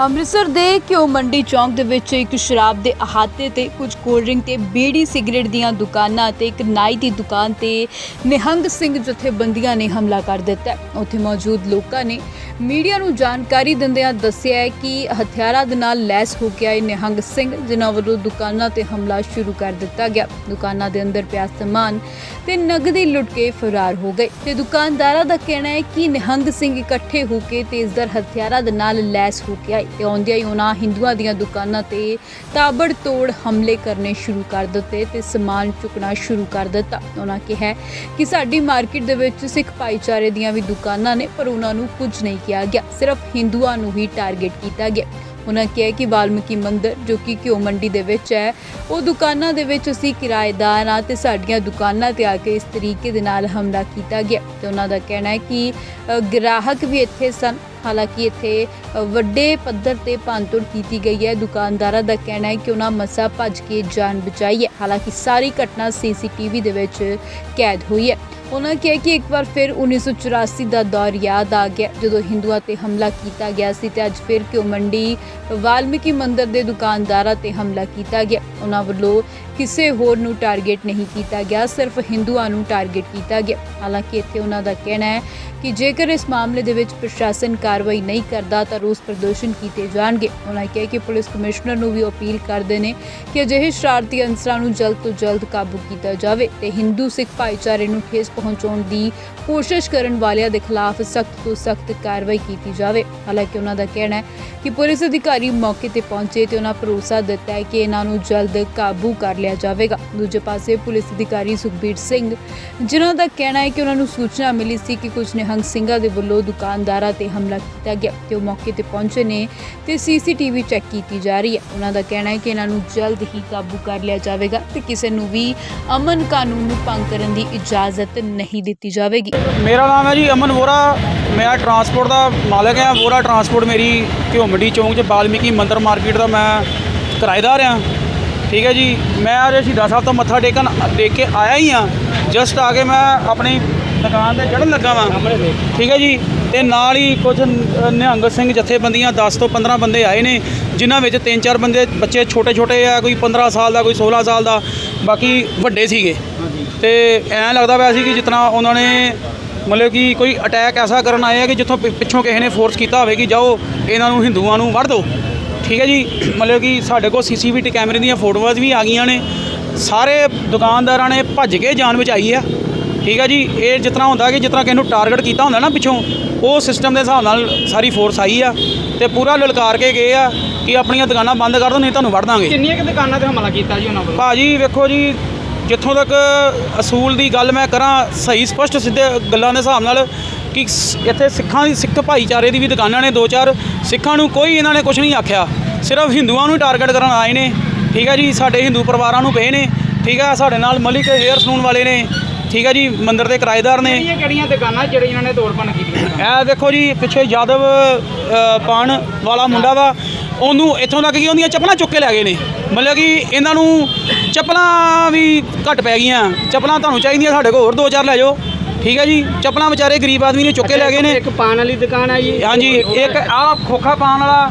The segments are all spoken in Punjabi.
ਅੰਮ੍ਰਿਤਸਰ ਦੇ ਘਿਓ ਮੰਡੀ ਚੌਂਕ ਦੇ ਵਿੱਚ ਇੱਕ ਸ਼ਰਾਬ ਦੇ ਅਹਾਤੇ ਤੇ ਕੁਝ ਕੋਲਡ ਡਰਿੰਕ ਤੇ ਬੀੜੀ ਸਿਗਰਟ ਦੀਆਂ ਦੁਕਾਨਾਂ ਤੇ ਇੱਕ ਨਾਈ ਦੀ ਦੁਕਾਨ ਤੇ ਨਿਹੰਗ ਸਿੰਘ ਜਥੇਬੰਦੀਆਂ ਨੇ ਹਮਲਾ ਕਰ ਦਿੱਤਾ। ਉੱਥੇ ਮੌਜੂਦ ਲੋਕਾਂ ਨੇ ਮੀਡੀਆ ਨੂੰ ਜਾਣਕਾਰੀ ਦਿੰਦਿਆਂ ਦੱਸਿਆ ਕਿ ਹਥਿਆਰਾਂ ਦੇ ਨਾਲ ਲੈਸ ਹੋ ਕੇ ਆਏ ਨਿਹੰਗ ਸਿੰਘ, ਜਿਨ੍ਹਾਂ ਵੱਲੋਂ ਦੁਕਾਨਾਂ ਤੇ ਹਮਲਾ ਸ਼ੁਰੂ ਕਰ ਦਿੱਤਾ ਗਿਆ। ਦੁਕਾਨਾਂ ਦੇ ਅੰਦਰ ਪਿਆ ਸਮਾਨ ਤੇ ਨਗਦੀ ਲੁੱਟ ਕੇ ਫਰਾਰ ਹੋ ਗਏ। ਤੇ ਦੁਕਾਨਦਾਰਾਂ ਦਾ ਕਹਿਣਾ ਹੈ ਕਿ ਨਿਹੰਗ ਸਿੰਘ ਇਕੱਠੇ ਹੋ ਕੇ ਤੇਜ਼ਦਰ ਹਥਿਆਰਾਂ ਦੇ ਨਾਲ ਲੈਸ ਹੋ ਕੇ ਆਏ। ਤੇ ਆਉਂਦਿਆਂ ਹੀ ਉਹਨਾਂ ਹਿੰਦੂਆਂ ਦੀਆਂ ਦੁਕਾਨਾਂ ਤੇ ਤਾਬੜ ਤੋੜ ਹਮਲੇ ਕਰਨੇ ਸ਼ੁਰੂ ਕਰ ਦਿੱਤੇ ਤੇ ਸਮਾਨ ਚੁੱਕਣਾ ਸ਼ੁਰੂ ਕਰ ਦਿੱਤਾ। ਉਹਨਾਂ ਕਿਹਾ ਕਿ ਸਾਡੀ ਮਾਰਕੀਟ ਦੇ ਵਿੱਚ ਸਿੱਖ ਭਾਈਚਾਰੇ ਦੀਆਂ ਵੀ ਦੁਕਾਨਾਂ ਨੇ, ਪਰ ਉਹਨਾਂ ਨੂੰ ਕੁਝ ਨਹੀਂ ਕਿਹਾ ਗਿਆ। ਸਿਰਫ ਹਿੰਦੂਆਂ ਨੂੰ ਹੀ ਟਾਰਗੇਟ ਕੀਤਾ ਗਿਆ। ਉਹਨਾਂ ਕਿਹਾ ਕਿ ਵਾਲਮੀਕੀ ਮੰਦਿਰ, ਜੋ ਕਿ ਘਿਓ ਮੰਡੀ ਦੇ ਵਿੱਚ ਹੈ, ਉਹ ਦੁਕਾਨਾਂ ਦੇ ਵਿੱਚ ਅਸੀਂ ਕਿਰਾਏਦਾਰ ਹਾਂ ਤੇ ਸਾਡੀਆਂ ਦੁਕਾਨਾਂ ਤੇ ਆ ਕੇ ਇਸ ਤਰੀਕੇ ਦੇ ਨਾਲ ਹਮਲਾ ਕੀਤਾ ਗਿਆ। ਤੇ ਉਹਨਾਂ ਦਾ ਕਹਿਣਾ ਹੈ ਕਿ ਗ੍ਰਾਹਕ ਵੀ ਇੱਥੇ ਸਨ। ਹਾਲਾਂਕਿ ਇੱਥੇ ਵੱਡੇ ਪੱਧਰ ਤੇ ਭੰਨਤੋੜ ਕੀਤੀ ਗਈ ਹੈ। ਦੁਕਾਨਦਾਰਾਂ ਦਾ ਕਹਿਣਾ ਹੈ ਕਿ ਉਹਨਾਂ ਮਸਾ ਭੱਜ ਕੇ ਜਾਨ ਬਚਾਈ ਹੈ। ਹਾਲਾਂਕਿ ਸਾਰੀ ਘਟਨਾ ਸੀਸੀਟੀਵੀ ਦੇ ਵਿੱਚ ਕੈਦ ਹੋਈ ਹੈ। ਉਹਨਾਂ ਕਿਹਾ ਕਿ ਇੱਕ ਵਾਰ ਫਿਰ 1984 ਦਾ ਦੌਰ ਯਾਦ ਆ ਗਿਆ। ਜਦੋਂ ਹਿੰਦੂਆਂ ਤੇ ਹਮਲਾ ਕੀਤਾ ਗਿਆ ਸੀ ਤੇ ਅੱਜ ਫਿਰ ਕਿਉਂ ਮੰਡੀ, ਵਾਲਮੀਕੀ ਮੰਦਿਰ ਦੇ ਦੁਕਾਨਦਾਰਾਂ ਤੇ ਹਮਲਾ ਕੀਤਾ ਗਿਆ। ਉਹਨਾਂ ਵੱਲੋਂ ਕਿਸੇ ਹੋਰ ਨੂੰ ਟਾਰਗੇਟ ਨਹੀਂ ਕੀਤਾ ਗਿਆ, ਸਿਰਫ ਹਿੰਦੂਆਂ ਨੂੰ ਟਾਰਗੇਟ ਕੀਤਾ ਗਿਆ। ਹਾਲਾਂਕਿ ਇੱਥੇ ਉਹਨਾਂ ਦਾ ਕਹਿਣਾ ਹੈ ਕਿ ਜੇਕਰ ਇਸ ਮਾਮਲੇ ਦੇ ਵਿੱਚ ਪ੍ਰਸ਼ਾਸਨ ਕਾਰਵਾਈ ਨਹੀਂ ਕਰਦਾ, ਤਾਂ ਰੋਸ ਪ੍ਰਦਰਸ਼ਨ ਕੀਤੇ ਜਾਣਗੇ। ਉਹਨਾਂ ਕਿਹਾ ਕਿ ਪੁਲਿਸ ਕਮਿਸ਼ਨਰ ਨੂੰ ਵੀ ਅਪੀਲ ਕਰਦੇ ਨੇ ਕਿ ਅਜਿਹੇ ਸ਼ਰਾਰਤੀ ਅੰਸਰਾਂ ਨੂੰ ਜਲਦ ਤੋਂ ਜਲਦ ਕਾਬੂ ਕੀਤਾ ਜਾਵੇ ਤੇ ਹਿੰਦੂ ਸਿੱਖ ਭਾਈਚਾਰੇ ਨੂੰ ਠੇਸ ਪਹੁੰਚਾਉਣ ਦੀ ਕੋਸ਼ਿਸ਼ ਕਰਨ ਵਾਲਿਆਂ ਦੇ ਖਿਲਾਫ ਸਖਤ ਤੋਂ ਸਖਤ ਕਾਰਵਾਈ ਕੀਤੀ ਜਾਵੇ। ਹਾਲਾਂਕਿ ਉਹਨਾਂ ਦਾ ਕਹਿਣਾ ਹੈ ਕਿ ਪੁਲਿਸ ਅਧਿਕਾਰੀ ਮੌਕੇ ਤੇ ਪਹੁੰਚੇ ਤੇ ਉਹਨਾਂ ਭਰੋਸਾ ਦਿੱਤਾ ਹੈ ਕਿ ਇਹਨਾਂ ਨੂੰ ਜਲਦ ਕਾਬੂ ਕਰ ਲਿਆ ਜਾਵੇਗਾ। ਦੂਜੇ ਪਾਸੇ ਪੁਲਿਸ ਅਧਿਕਾਰੀ ਸੁਖਬੀਰ ਸਿੰਘ, ਜਿਨ੍ਹਾਂ ਦਾ ਕਹਿਣਾ ਹੈ ਕਿ ਉਹਨਾਂ ਨੂੰ ਸੂਚਨਾ ਮਿਲੀ ਸੀ ਕਿ ਕੁਝ ਨਿਹੰਗ ਸਿੰਘਾਂ ਦੇ ਵੱਲੋਂ ਦੁਕਾਨਦਾਰਾਂ ਤੇ ਹਮਲਾ ਕੀਤਾ ਗਿਆ ਤੇ ਉਹ ਮੌਕੇ ਤੇ ਪਹੁੰਚੇ ਨੇ ਤੇ ਸੀਸੀਟੀਵੀ ਚੈੱਕ ਕੀਤੀ ਜਾ ਰਹੀ ਹੈ। ਉਹਨਾਂ ਦਾ ਕਹਿਣਾ ਹੈ ਕਿ ਇਹਨਾਂ ਨੂੰ ਜਲਦ ਹੀ ਕਾਬੂ ਕਰ ਲਿਆ ਜਾਵੇਗਾ ਤੇ ਕਿਸੇ ਨੂੰ ਵੀ ਅਮਨ ਕਾਨੂੰਨ ਨੂੰ ਭੰਗ ਕਰਨ ਦੀ ਇਜਾਜ਼ਤ ਨਹੀਂ ਦਿੱਤੀ ਜਾਵੇਗੀ। ਮੇਰਾ ਨਾਮ ਹੈ ਜੀ ਅਮਨ ਵੋਰਾ। ਮੈਂ ਟਰਾਂਸਪੋਰਟ ਦਾ ਮਾਲਕ ਹਾਂ। ਵੋਰਾ ਟਰਾਂਸਪੋਰਟ ਮੇਰੀ ਘਿਓ ਚੌਂਕ 'ਚ ਬਾਲਮੀਕੀ ਮੰਦਰ ਮਾਰਕੀਟ ਦਾ ਮੈਂ ਕਿਰਾਏਦਾਰ ਹਾਂ। ਠੀਕ ਹੈ ਜੀ ਮੈਂ ਅੱਜ ਸ਼ਹੀਦਾਂ ਸਾਹਿਬ ਤੋਂ ਮੱਥਾ ਟੇਕਣ ਟੇਕ ਕੇ ਆਇਆ ਹੀ ਹਾਂ। ਜਸਟ ਆ ਕੇ ਮੈਂ ਆਪਣੀ ਦੁਕਾਨ ਤੇ ਚੜ੍ਹਨ ਲੱਗਾ ਵਾਂ। ਠੀਕ ਹੈ ਜੀ ਤੇ ਨਾਲ ਹੀ ਕੁਝ ਨਿਹੰਗ ਸਿੰਘ ਜਥੇਬੰਦੀਆਂ 10 ਤੋਂ 15 ਬੰਦੇ ਆਏ ਨੇ ਜਿਨ੍ਹਾਂ ਵਿੱਚ ਤਿੰਨ ਚਾਰ ਬੰਦੇ ਬੱਚੇ ਛੋਟੇ ਛੋਟੇ ਆ ਕੋਈ 15 ਸਾਲ ਦਾ ਕੋਈ 16 ਸਾਲ ਦਾ ਬਾਕੀ ਵੱਡੇ ਸੀਗੇ। ਤੇ ਐਂ ਲੱਗਦਾ ਪਿਆ ਸੀ ਕਿ ਜਿਤਨਾ ਉਹਨਾਂ ਨੇ ਮਤਲਬ ਕਿ ਕੋਈ ਅਟੈਕ ਐਸਾ ਕਰਨ ਆਏ ਆ ਕਿ ਜਿੱਥੋਂ ਪਿੱਛੋਂ ਕਿਸੇ ਨੇ ਫੋਰਸ ਕੀਤਾ ਹੋਵੇ ਕਿ ਜਾਓ ਇਹਨਾਂ ਨੂੰ ਹਿੰਦੂਆਂ ਨੂੰ ਵੜ ਦਿਓ ਠੀਕ ਹੈ ਜੀ ਮਤਲਬ ਕਿ ਸਾਡੇ ਕੋਲ ਸੀਸੀਟੀਵੀ ਕੈਮਰੇ ਦੀਆਂ ਫੋਟੋਆਂ ਵੀ ਆ ਗਈਆਂ ਨੇ। ਸਾਰੇ ਦੁਕਾਨਦਾਰਾਂ ਨੇ ਭੱਜ ਕੇ ਜਾਨ ਬਚਾਈ ਆ। ਠੀਕ ਹੈ ਜੀ ਇਹ ਜਿਤਨਾ ਹੁੰਦਾ ਕਿ ਜਿਤਨਾ ਕਿਸੇ ਨੂੰ ਟਾਰਗੇਟ ਕੀਤਾ ਹੁੰਦਾ ਨਾ ਪਿੱਛੋਂ ਉਹ ਸਿਸਟਮ ਦੇ ਹਿਸਾਬ ਨਾਲ ਸਾਰੀ ਫੋਰਸ ਆਈ ਆ ਤੇ ਪੂਰਾ ਲਲਕਾਰ ਕੇ ਗਏ ਆ ਕਿ ਆਪਣੀਆਂ ਦੁਕਾਨਾਂ ਬੰਦ ਕਰ ਦਿਓ ਨਹੀਂ ਤੁਹਾਨੂੰ ਵੜ ਦਾਂਗੇ। ਕਿੰਨੀਆਂ ਕਿ ਦੁਕਾਨਾਂ ਤੇ ਹਮਲਾ ਕੀਤਾ ਜੀ ਉਹਨਾਂ ਵੱਲੋਂ? ਭਾਜੀ ਵੇਖੋ ਜੀ ਜਿੱਥੋਂ ਤੱਕ ਅਸੂਲ ਦੀ ਗੱਲ ਮੈਂ ਕਰਾਂ ਸਹੀ ਸਪਸ਼ਟ ਸਿੱਧੇ ਗੱਲਾਂ ਦੇ ਹਿਸਾਬ ਨਾਲ ਕਿ ਇੱਥੇ ਸਿੱਖਾਂ ਦੀ ਸਿੱਖ ਭਾਈਚਾਰੇ ਦੀ ਵੀ ਦੁਕਾਨਾਂ ਨੇ ਦੋ ਚਾਰ। ਸਿੱਖਾਂ ਨੂੰ ਕੋਈ ਇਹਨਾਂ ਨੇ ਕੁਝ ਨਹੀਂ ਆਖਿਆ। ਸਿਰਫ ਹਿੰਦੂਆਂ ਨੂੰ ਟਾਰਗੇਟ ਕਰਨ ਆਏ ਨੇ। ਠੀਕ ਹੈ ਜੀ ਸਾਡੇ ਹਿੰਦੂ ਪਰਿਵਾਰਾਂ ਨੂੰ ਪਏ ਨੇ। ਠੀਕ ਹੈ ਸਾਡੇ ਨਾਲ ਮਲਿਕ ਹੇਅਰ ਸਲੂਨ ਵਾਲੇ ਨੇ। ਠੀਕ ਹੈ ਜੀ ਮੰਦਿਰ ਦੇ ਕਿਰਾਏਦਾਰ ਨੇ। ਕਿਹੜੀਆਂ ਕਿਹੜੀਆਂ ਦੁਕਾਨਾਂ ਜਿਹੜੀਆਂ ਇਹਨਾਂ ਨੇ ਤੋੜ ਭੰਨ ਕੀਤੀ ਇਹ ਦੇਖੋ ਜੀ ਪਿੱਛੇ ਯਾਦਵ ਪਾਣ ਵਾਲਾ ਮੁੰਡਾ ਵਾ ਉਹਨੂੰ ਇੱਥੋਂ ਤੱਕ ਕਿ ਉਹਦੀਆਂ ਚੱਪਲਾਂ ਚੁੱਕ ਕੇ ਲੈ ਗਏ ਨੇ। ਮਤਲਬ ਕਿ ਇਹਨਾਂ ਨੂੰ ਚੱਪਲਾਂ ਵੀ ਘੱਟ ਪੈ ਗਈਆਂ। ਚੱਪਲਾਂ ਤੁਹਾਨੂੰ ਚਾਹੀਦੀਆਂ ਸਾਡੇ ਕੋਲ ਹੋਰ ਦੋ ਚਾਰ ਲੈ ਜਾਓ। ਠੀਕ ਹੈ ਜੀ ਚੱਪਲਾਂ ਵਿਚਾਰੇ ਗਰੀਬ ਆਦਮੀ ਨੇ ਚੁੱਕ ਕੇ ਲੈ ਗਏ ਨੇ। ਇੱਕ ਪਾਨ ਵਾਲੀ ਦੁਕਾਨ ਹੈ ਜੀ। ਹਾਂਜੀ ਇੱਕ ਆ ਖੋਖਾ ਪਾਣ ਵਾਲਾ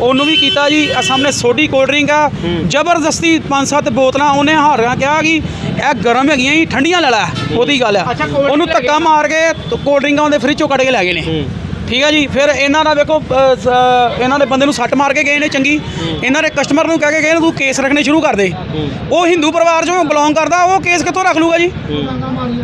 ਉਹਨੂੰ ਵੀ ਕੀਤਾ ਜੀ ਆ ਸਾਹਮਣੇ ਸੋਡੀ ਕੋਲਡ ਡਰਿੰਕ ਆ। ਜ਼ਬਰਦਸਤੀ ਪੰਜ ਸੱਤ ਬੋਤਲਾਂ ਉਹਨੇ ਹਾਰਿਆਂ ਕਿਹਾ ਕਿ ਇਹ ਗਰਮ ਹੈਗੀਆਂ ਜੀ ਠੰਡੀਆਂ ਲੈ ਲੈ ਉਹਦੀ ਗੱਲ ਆ। ਉਹਨੂੰ ਧੱਕਾ। ਮਾਰ ਕੇ ਕੋਲਡ ਡਰਿੰਕਾਂ ਉਹਦੇ ਫ੍ਰਿਜ ਚੋਂ ਕੱਢ ਕੇ ਲੈ ਗਏ ਨੇ। ਠੀਕ ਹੈ ਜੀ ਫਿਰ ਇਹਨਾਂ ਦਾ ਵੇਖੋ ਅ, ਸ- ਇਹਨਾਂ ਦੇ ਬੰਦੇ ਨੂੰ ਸੱਟ ਮਾਰ ਕੇ ਗਏ ਨੇ ਚੰਗੀ। ਇਹਨਾਂ ਦੇ ਕਸਟਮਰ ਨੂੰ ਕਹਿ ਕੇ ਗਏ ਨੇ ਤੂੰ ਕੇਸ ਰੱਖਣੇ ਸ਼ੁਰੂ ਕਰ ਦੇ। ਉਹ ਹਿੰਦੂ ਪਰਿਵਾਰ ਚੋਂ ਬਿਲੋਂਗ ਕਰਦਾ ਉਹ ਕੇਸ ਕਿੱਥੋਂ ਰੱਖ ਲੂਗਾ ਜੀ?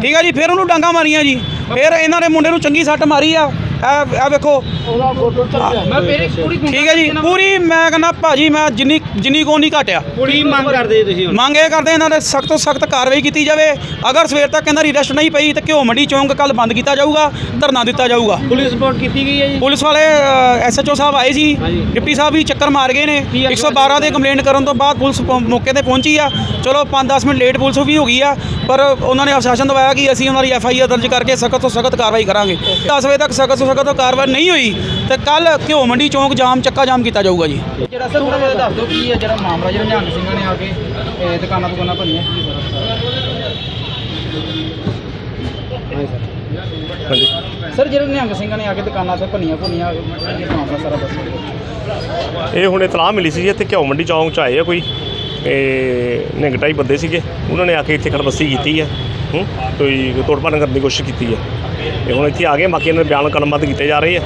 ਠੀਕ ਹੈ ਜੀ ਫਿਰ ਉਹਨੂੰ ਡਾਂਗਾ ਮਾਰੀਆਂ ਜੀ। ਫਿਰ ਇਹਨਾਂ ਦੇ ਮੁੰਡੇ ਨੂੰ ਚੰਗੀ ਸੱਟ ਮਾਰੀ ਆ। ਇਹ ਇਹ ਵੇਖੋ। ਮੈਂ ਫਿਰ ਪੂਰੀ ਠੀਕ ਹੈ ਜੀ ਪੂਰੀ ਮੈਂ ਕਹਿੰਦਾ ਭਾਜੀ ਮੈਂ ਜਿੰਨੀ ਜਿੰਨੀ ਕੋ ਨਹੀਂ ਘਟਿਆ। ਪੂਰੀ ਮੰਗ ਕਰਦੇ ਤੁਸੀਂ ਮੰਗ ਇਹ ਕਰਦੇ ਇਹਨਾਂ ਦੇ ਸਖਤ ਤੋਂ ਸਖਤ ਕਾਰਵਾਈ ਕੀਤੀ ਜਾਵੇ। ਅਗਰ ਸਵੇਰ ਤੱਕ ਇਹਨਾਂ ਦੀ ਅਰੈਸਟ ਨਹੀਂ ਪਈ ਤਾਂ ਘਿਓ ਮੰਡੀ ਚੌਂਕ ਕੱਲ ਬੰਦ ਕੀਤਾ ਜਾਊਗਾ ਧਰਨਾ ਦਿੱਤਾ ਜਾਊਗਾ। ਪੁਲਿਸ ਰਿਪੋਰਟ ਕੀਤੀ ਗਈ ਹੈ ਜੀ? ਪੁਲਿਸ ਵਾਲੇ ਐਸਐਚਓ ਸਾਹਿਬ ਆਏ ਸੀ। ਡਿਪਟੀ ਸਾਹਿਬ ਵੀ ਚੱਕਰ ਮਾਰ ਗਏ ਨੇ। ਕੀ ਆਖਿਆ 112 ਦੇ ਕੰਪਲੇਂਟ ਕਰਨ ਤੋਂ ਬਾਅਦ ਪੁਲਿਸ ਮੌਕੇ ਤੇ ਪਹੁੰਚੀ ਆ। ਚਲੋ 5-10 ਮਿੰਟ ਲੇਟ ਪੁਲਿਸ ਵੀ ਹੋ ਗਈ ਆ ਪਰ ਉਹਨਾਂ ਨੇ ਆਸ਼ਵਾਸਨ ਦਵਾਇਆ ਕਿ ਅਸੀਂ ਉਹਨਾਂ ਦੀ ਐਫਆਈਆਰ ਦਰਜ ਕਰਕੇ ਸਖਤ ਤੋਂ ਸਖਤ ਕਾਰਵਾਈ ਕਰਾਂਗੇ। 10 ਵਜੇ ਤੱਕ ਸਖਤ ਤੋਂ ਸਖਤ ਕਾਰਵਾਈ ਨਹੀਂ ਹੋਈ ਤੇ ਕੱਲ ਘਿਓ ਮੰਡੀ ਚੌਂਕ ਜਾਮ ਚੱਕਾ ਜਾਮ ਕੀਤਾ ਜਾਊਗਾ ਜੀ। ਜਿਹੜਾ ਸਰ ਥੋੜਾ ਜਿਹਾ ਦੱਸ ਦਿਓ ਕੀ ਹੈ ਜਿਹੜਾ ਮਾਮਲਾ ਜਿਹੜਾ ਨਿਹੰਗ ਸਿੰਘਾਂ ਨੇ ਆ ਕੇ ਇਹ ਦੁਕਾਨਾਂ ਦੁਕਾਨਾਂ ਭੰਨੀਆਂ ਕੀ ਸਰ? ਸਰ ਜਿਹੜੇ ਨਿਹੰਗ ਸਿੰਘਾਂ ਨੇ ਆ ਕੇ ਦੁਕਾਨਾਂ ਤੇ ਭੰਨੀਆਂ ਭੁੰਨੀਆਂ ਇਹ ਮਾਮਲਾ ਸਾਰਾ ਦੱਸੋ ਇਹ ਹੁਣ ਇਤਲਾਹ ਮਿਲੀ ਸੀ ਜੀ ਇੱਥੇ ਘਿਓ ਮੰਡੀ ਚੌਂਕ ਚ ਆਏ ਆ ਕੋਈ। ਇਹ ਨਿੰਗ ਢਾਈ ਬੰਦੇ ਸੀਗੇ ਉਹਨਾਂ ਨੇ ਆ ਕੇ ਇੱਥੇ ਖੜਬਸੀ ਕੀਤੀ ਆ। ਹੂੰ ਕੋਈ ਤੋੜਪਾਣ ਕਰਨ ਦੀ ਕੋਸ਼ਿਸ਼ ਕੀਤੀ ਆ ਇਹ ਹੁਣ ਇੱਥੇ ਆ ਗਏ ਬਾਕੀ ਇਹਨਾਂ ਦੇ ਬਿਆਨ ਕਲਮਬੱਧ ਕੀਤੇ ਜਾ ਰਹੇ ਆ।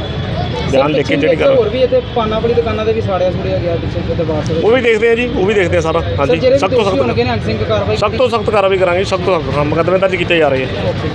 ਬਿਆਨ ਲਿਖ ਕੇ ਜਿਹੜੀ ਕਰ ਹੋਰ ਵੀ ਇੱਥੇ ਪਾਨਾ ਵਾਲੀ ਦੁਕਾਨਾਂ ਦੇ ਵੀ ਸਾੜਿਆ ਸੁੜਿਆ ਗਿਆ ਪਿੱਛੇ ਦਰਬਾਰ ਸਾਹਿਬ ਉਹ ਵੀ ਦੇਖਦੇ ਆ ਜੀ ਉਹ ਵੀ ਦੇਖਦੇ ਆ ਸਾਰਾ। ਹਾਂਜੀ ਸਖਤ ਤੋਂ ਦੋਸ਼ੀ ਹੋਣਗੇ ਸਖਤ ਨਿਹੰਗ ਸਿੰਘ ਕਾਰਵਾਈ ਸਖਤ ਤੋਂ ਸਖਤ ਕਾਰਵਾਈ ਕਰਾਂਗੇ ਸਖਤ ਤੋਂ ਸਖਤ ਮੁਕੱਦਮੇ ਦਰਜ ਕੀਤੇ ਜਾ ਰਹੇ ਆ।